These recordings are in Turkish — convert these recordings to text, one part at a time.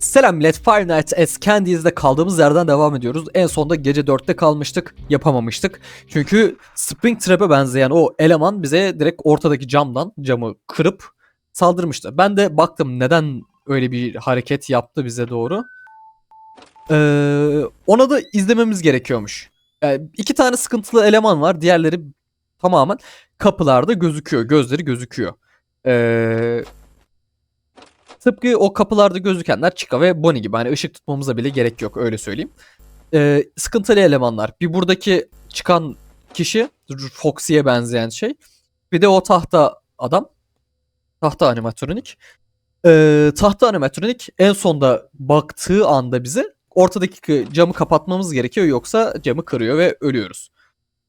Selam millet Five Nights at Candy's'de kaldığımız yerden devam ediyoruz. En sonda gece 4'te kalmıştık. Yapamamıştık. Çünkü Spring Trap'e benzeyen o eleman bize direkt ortadaki camdan camı kırıp saldırmıştı. Ben de baktım neden öyle bir hareket yaptı bize doğru. Ee, ona da izlememiz gerekiyormuş. Yani iki tane sıkıntılı eleman var. Diğerleri tamamen kapılarda gözüküyor. Gözleri gözüküyor. Ee, Tıpkı o kapılarda gözükenler Chica ve Bonnie gibi. Hani ışık tutmamıza bile gerek yok öyle söyleyeyim. Ee, sıkıntılı elemanlar. Bir buradaki çıkan kişi Foxy'ye benzeyen şey. Bir de o tahta adam. Tahta animatronik. Ee, tahta animatronik en sonda baktığı anda bize ortadaki camı kapatmamız gerekiyor yoksa camı kırıyor ve ölüyoruz.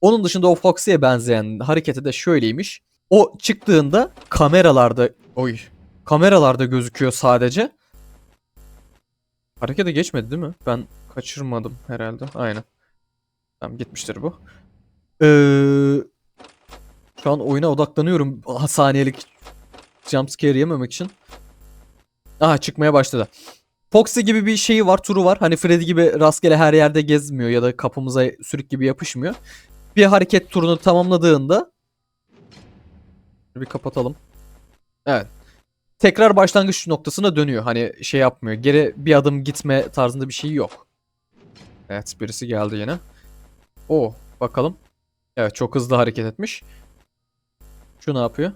Onun dışında o Foxy'ye benzeyen hareketi de şöyleymiş. O çıktığında kameralarda oy kameralarda gözüküyor sadece. Harekete geçmedi değil mi? Ben kaçırmadım herhalde. Aynen. Tamam gitmiştir bu. Ee, şu an oyuna odaklanıyorum saniyelik jumpscare yememek için. Aha çıkmaya başladı. Foxy gibi bir şeyi var, turu var. Hani Freddy gibi rastgele her yerde gezmiyor ya da kapımıza sürük gibi yapışmıyor. Bir hareket turunu tamamladığında bir kapatalım. Evet tekrar başlangıç noktasına dönüyor. Hani şey yapmıyor. Geri bir adım gitme tarzında bir şey yok. Evet birisi geldi yine. O bakalım. Evet çok hızlı hareket etmiş. Şu ne yapıyor?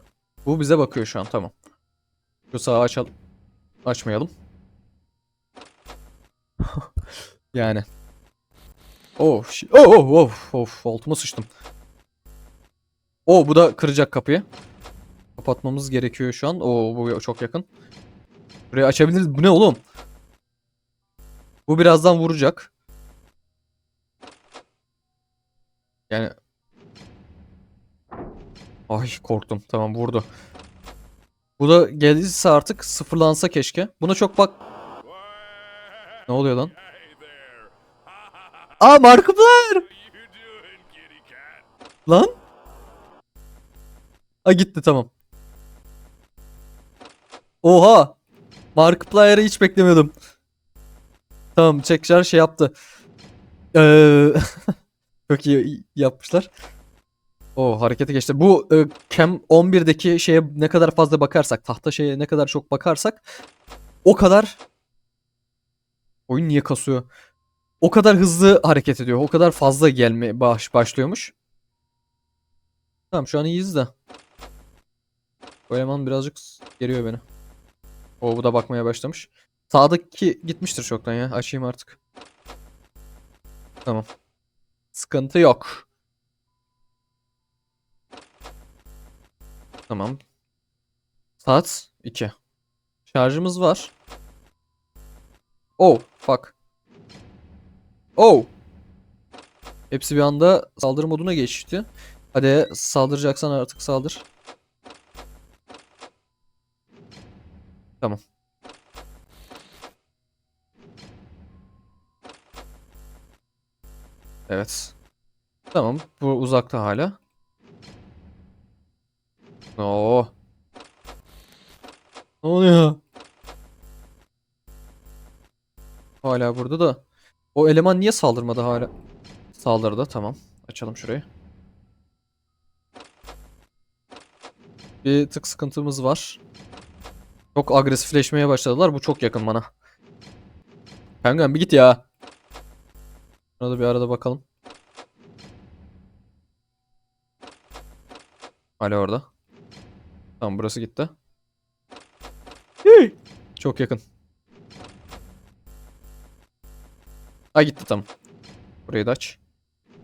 Bu bize bakıyor şu an tamam. Şu sağı açalım. Açmayalım. yani. Oh, oh, oh, oh, of, altıma sıçtım. Oh, bu da kıracak kapıyı. Kapatmamız gerekiyor şu an. Oo bu çok yakın. Burayı açabiliriz. Bu ne oğlum? Bu birazdan vuracak. Yani Ay korktum. Tamam vurdu. Bu da geldiyse artık sıfırlansa keşke. Buna çok bak. Ne oluyor lan? Aa Markiplier! Lan? A gitti tamam. Oha! Markiplier'ı hiç beklemiyordum. Tamam tekrar şey yaptı. Ee, çok iyi yapmışlar. O harekete geçti. Bu e, Cam 11'deki şeye ne kadar fazla bakarsak, tahta şeye ne kadar çok bakarsak o kadar oyun niye kasıyor? O kadar hızlı hareket ediyor. O kadar fazla gelme baş, başlıyormuş. Tamam şu an iyiyiz de. Bu eleman birazcık geriyor beni. O bu da bakmaya başlamış. Sağdaki gitmiştir çoktan ya. Açayım artık. Tamam. Sıkıntı yok. Tamam. Saat 2. Şarjımız var. Oh, fuck. Oh. Hepsi bir anda saldırı moduna geçti. Hadi saldıracaksan artık saldır. Tamam. Evet. Tamam. Bu uzakta hala. Oo. Ne oluyor? Hala burada da. O eleman niye saldırmadı hala? Saldırdı. Tamam. Açalım şurayı. Bir tık sıkıntımız var. Çok agresifleşmeye başladılar. Bu çok yakın bana. Penguin bir git ya. Şuna bir arada bakalım. Hala orada. Tamam burası gitti. Çok yakın. Ha gitti tamam. Burayı da aç.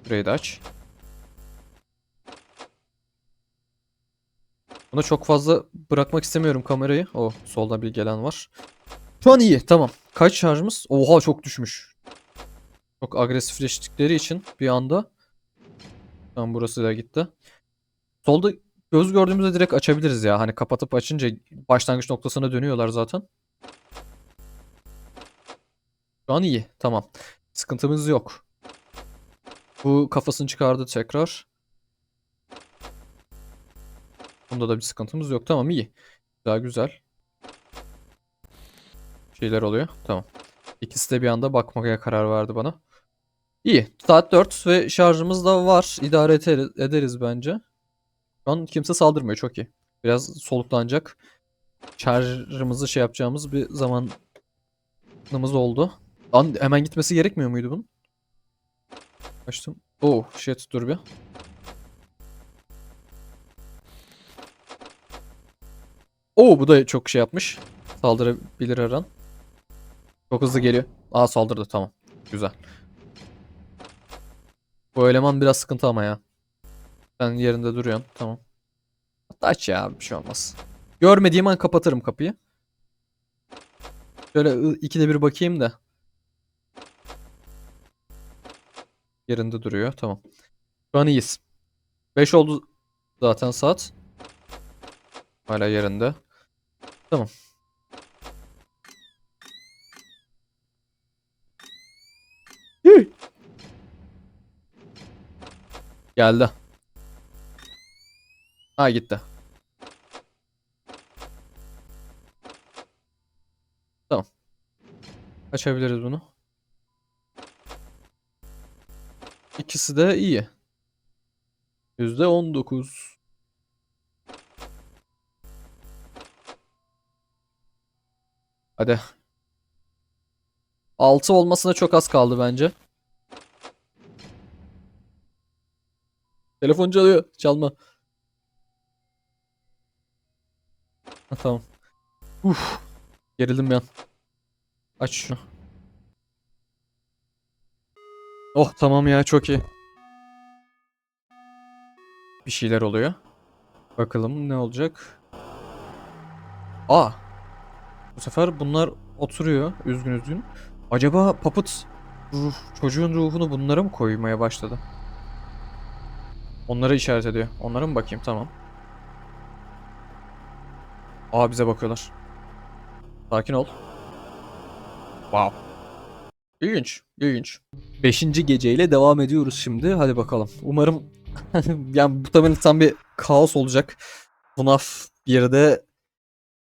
Burayı da aç. Buna çok fazla bırakmak istemiyorum kamerayı. O solda bir gelen var. Şu an iyi tamam. Kaç şarjımız? Oha çok düşmüş. Çok agresifleştikleri için bir anda. Tamam burası da gitti. Solda göz gördüğümüzde direkt açabiliriz ya. Hani kapatıp açınca başlangıç noktasına dönüyorlar zaten. Şu an iyi. Tamam. Sıkıntımız yok. Bu kafasını çıkardı tekrar. Bunda da bir sıkıntımız yok. Tamam iyi. Güzel güzel. şeyler oluyor. Tamam. İkisi de bir anda bakmaya karar verdi bana. İyi. Saat 4 ve şarjımız da var. İdare ederiz, bence. Şu an kimse saldırmıyor. Çok iyi. Biraz soluklanacak. Şarjımızı şey yapacağımız bir zamanımız oldu. Lan hemen gitmesi gerekmiyor muydu bunun? Açtım. Oh shit dur bir. Oo bu da çok şey yapmış. Saldırabilir her an. Çok hızlı geliyor. Aa saldırdı tamam. Güzel. Bu eleman biraz sıkıntı ama ya. Sen yerinde duruyorsun. Tamam. Hatta aç ya bir şey olmaz. Görmediğim an kapatırım kapıyı. Şöyle ikide bir bakayım da. Yerinde duruyor. Tamam. Şu an iyiyiz. 5 oldu zaten saat. Hala yerinde. Tamam. Yuh. Geldi. Ha gitti. Tamam. Açabiliriz bunu. İkisi de iyi. %19. Hadi. 6 olmasına çok az kaldı bence. Telefon çalıyor. Çalma. Ha, tamam. Uf. Gerildim bir an. Aç şunu. Oh tamam ya çok iyi. Bir şeyler oluyor. Bakalım ne olacak. Aa. Sefer bunlar oturuyor üzgün üzgün. Acaba Puppet ruh, çocuğun ruhunu bunlara mı koymaya başladı? Onlara işaret ediyor. Onlara mı bakayım? Tamam. Aa bize bakıyorlar. Sakin ol. Wow. İlginç, ilginç. Beşinci geceyle devam ediyoruz şimdi. Hadi bakalım. Umarım yani bu tam bir kaos olacak. FNAF 1'de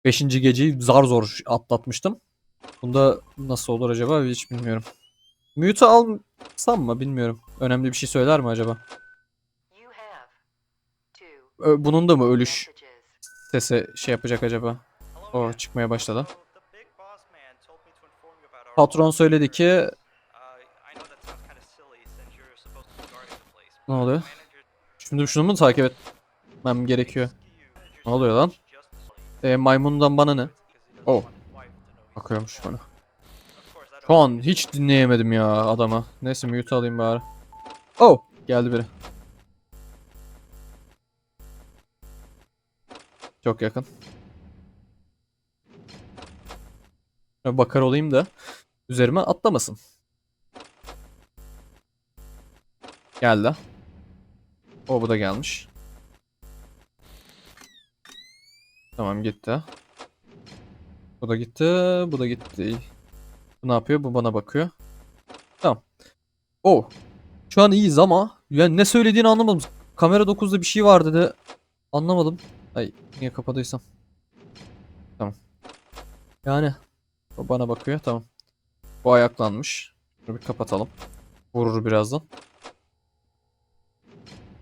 5. geceyi zar zor atlatmıştım. Bunda nasıl olur acaba hiç bilmiyorum. Mute alsam mı bilmiyorum. Önemli bir şey söyler mi acaba? Bunun da mı ölüş sesi şey yapacak acaba? O çıkmaya başladı. Patron söyledi ki Uh, ne oluyor? Şimdi şunu mu takip etmem gerekiyor? Ne oluyor lan? E, maymundan bana ne? Oh. Bakıyormuş bana. Şu an hiç dinleyemedim ya adama. Neyse mute alayım bari. Oh! Geldi biri. Çok yakın. Bakar olayım da üzerime atlamasın. Geldi. O bu da gelmiş. Tamam gitti. Bu da gitti, bu da gitti. Bu ne yapıyor? Bu bana bakıyor. Tamam. Oh. Şu an iyiyiz ama yani ne söylediğini anlamadım. Kamera 9'da bir şey var dedi. Anlamadım. Ay niye kapadıysam. Tamam. Yani o bana bakıyor. Tamam. Bu ayaklanmış. Şunu bir kapatalım. Vurur birazdan.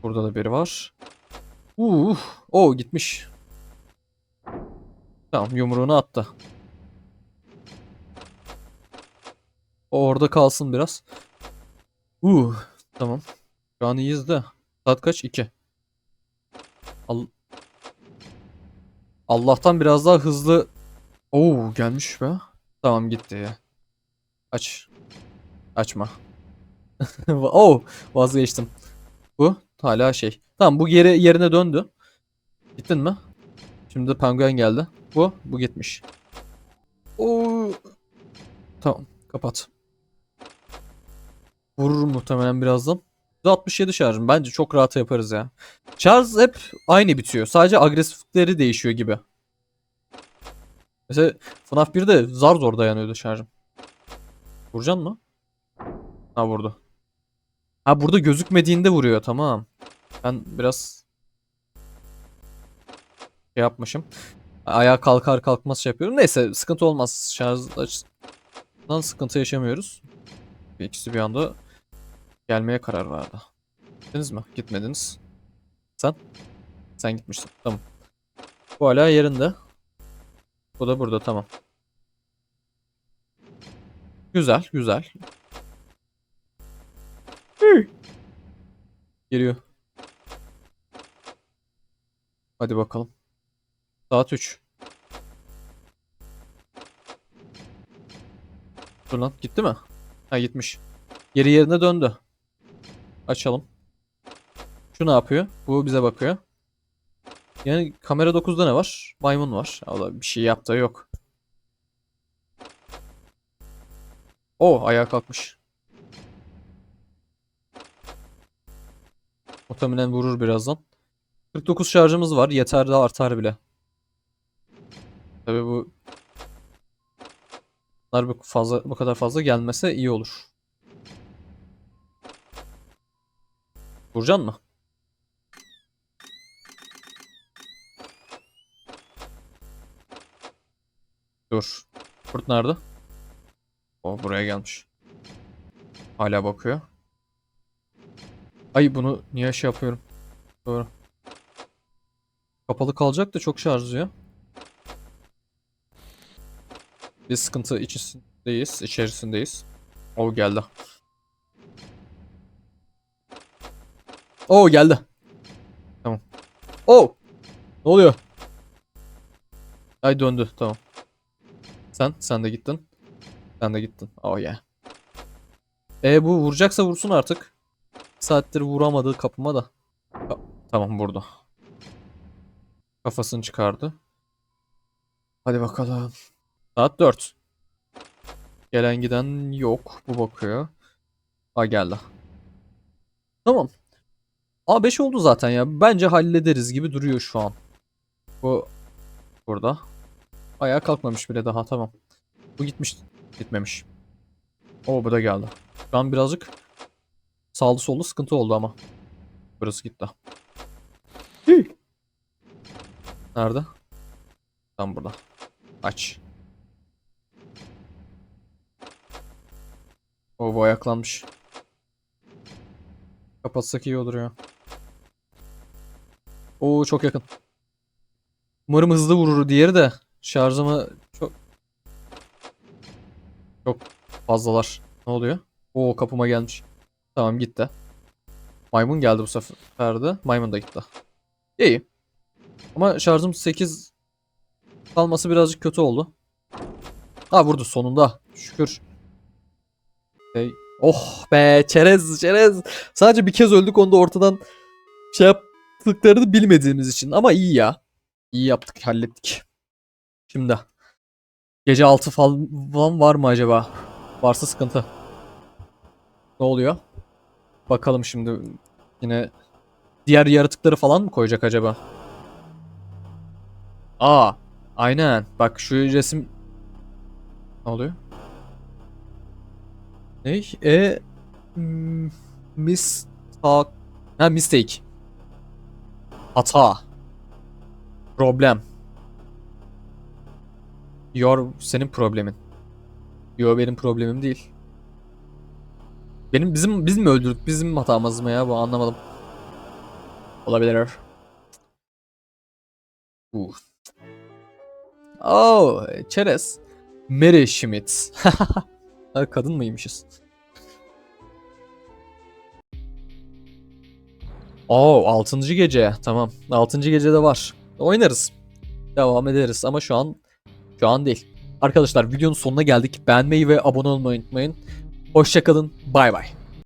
Burada da biri var. Uh, o gitmiş. Tamam yumruğunu attı. Orada kalsın biraz. Uh, tamam. Şu an iyiyiz de. Saat kaç? 2. Al Allah'tan biraz daha hızlı. Oo gelmiş be. Tamam gitti ya. Aç. Açma. Oo vazgeçtim. Bu hala şey. Tamam bu yere yerine döndü. Gittin mi? Şimdi de penguen geldi. Bu bu gitmiş. Oo. Tamam kapat. Vurur muhtemelen birazdan. 67 şarjım. Bence çok rahat yaparız ya. Şarj hep aynı bitiyor. Sadece agresiflikleri değişiyor gibi. Mesela FNAF 1'de zar zor dayanıyordu şarjım. Vuracaksın mı? Ha vurdu. Ha burada gözükmediğinde vuruyor tamam. Ben biraz şey yapmışım. Ayağa kalkar kalkmaz şey yapıyorum. Neyse sıkıntı olmaz. Şarj açısından sıkıntı yaşamıyoruz. İkisi bir anda gelmeye karar verdi. Gittiniz mi? Gitmediniz. Sen? Sen gitmiştin. Tamam. Bu hala yerinde. Bu da burada tamam. Güzel, güzel. Hı. Geliyor. Hadi bakalım. Saat 3. Dur lan gitti mi? Ha gitmiş. Geri yerine döndü. Açalım. Şu ne yapıyor? Bu bize bakıyor. Yani kamera 9'da ne var? Maymun var. O da bir şey yaptığı yok. O ayağa kalkmış. Muhtemelen vurur birazdan. 49 şarjımız var. Yeter de artar bile. Tabii bu bunlar bu fazla bu kadar fazla gelmese iyi olur. Vuracaksın mı? Dur. Kurt nerede? O buraya gelmiş. Hala bakıyor. Ay bunu niye şey yapıyorum? Doğru. Kapalı kalacak da çok şarjlıyor. Bir sıkıntı içerisindeyiz, içerisindeyiz. O geldi. O geldi. Tamam. O. Ne oluyor? Ay döndü. Tamam. Sen, sen de gittin. Sen de gittin. Oh yeah. E bu vuracaksa vursun artık. Saattir vuramadığı kapıma da. Ta- tamam burada. Kafasını çıkardı. Hadi bakalım. Saat 4. Gelen giden yok. Bu bakıyor. Ha geldi. Tamam. A5 oldu zaten ya. Bence hallederiz gibi duruyor şu an. Bu burada. Ayağa kalkmamış bile daha tamam. Bu gitmiş. Gitmemiş. O bu da geldi. Şu an birazcık sağlı sollu sıkıntı oldu ama. Burası gitti. Nerede? Tam burada. Aç. O bu ayaklanmış. Kapatsak iyi olur ya. Oo çok yakın. Umarım hızlı vurur diğeri de şarjımı çok çok fazlalar. Ne oluyor? Oo kapıma gelmiş. Tamam gitti. Maymun geldi bu sefer de. Maymun da gitti. İyi. Ama şarjım 8 kalması birazcık kötü oldu. Ha vurdu sonunda. Şükür. Şey, Oh be çerez çerez. Sadece bir kez öldük onu da ortadan şey yaptıklarını bilmediğimiz için. Ama iyi ya. İyi yaptık hallettik. Şimdi. Gece 6 falan var mı acaba? Varsa sıkıntı. Ne oluyor? Bakalım şimdi yine diğer yaratıkları falan mı koyacak acaba? Aa, aynen. Bak şu resim ne oluyor? Ne? E mis ha mistake. Hata. Problem. Your senin problemin. Yo benim problemim değil. Benim bizim biz mi öldürdük? Bizim hatamız mı ya bu anlamadım. Olabilir. Uh. Oh, çerez. Mary Schmidt. Kadın mıymışız? Oo, 6. gece. Tamam. 6. gecede var. Oynarız. Devam ederiz ama şu an şu an değil. Arkadaşlar videonun sonuna geldik. Beğenmeyi ve abone olmayı unutmayın. Hoşçakalın. Bay bay.